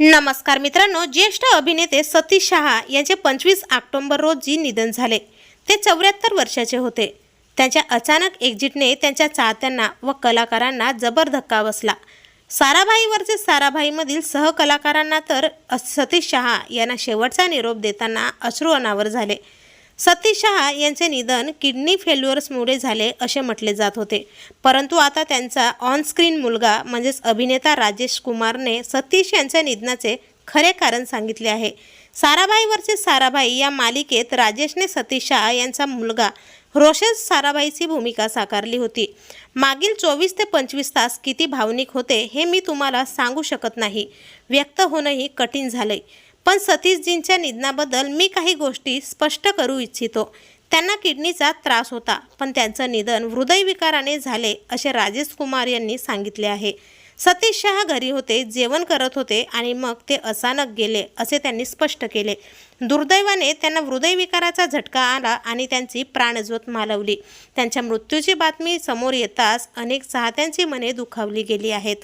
नमस्कार मित्रांनो ज्येष्ठ अभिनेते सतीश शहा यांचे पंचवीस ऑक्टोंबर रोजी निधन झाले. ते चौऱ्याहत्तर वर्षाचे होते. त्यांच्या अचानक एक्झिटने त्यांच्या चाहत्यांना व कलाकारांना जबर धक्का बसला. साराभाईवरचे साराभाईमधील सहकलाकारांना तर सतीश शहा यांना शेवटचा निरोप देताना अश्रू अनावर झाले. सतीश शहा यांचे निधन किडनी फेल्युअर्समुळे झाले असे म्हटले जात होते. परंतु आता त्यांचा ऑनस्क्रीन मुलगा म्हणजेच अभिनेता राजेश कुमारने सतीश यांच्या निधनाचे खरे कारण सांगितले आहे. साराभाईवरचे साराभाई या मालिकेत राजेशने सतीश शहा यांचा मुलगा रोशन साराभाईची भूमिका साकारली होती. मागील चोवीस ते पंचवीस तास किती भावनिक होते हे मी तुम्हाला सांगू शकत नाही. व्यक्त होणंही कठीण झालंय. पण सतीशजींच्या निधनाबद्दल मी काही गोष्टी स्पष्ट करू इच्छितो. त्यांना किडनीचा त्रास होता पण त्यांचं निधन हृदयविकाराने झाले असे राजेश कुमार यांनी सांगितले आहे. सतीश शहा घरी होते जेवण करत होते आणि मग ते अचानक गेले असे त्यांनी स्पष्ट केले. दुर्दैवाने त्यांना हृदयविकाराचा झटका आला आणि त्यांची प्राणज्योत मालवली. त्यांच्या मृत्यूची बातमी समोर येताच अनेक चाहत्यांची मने दुखावली गेली आहेत.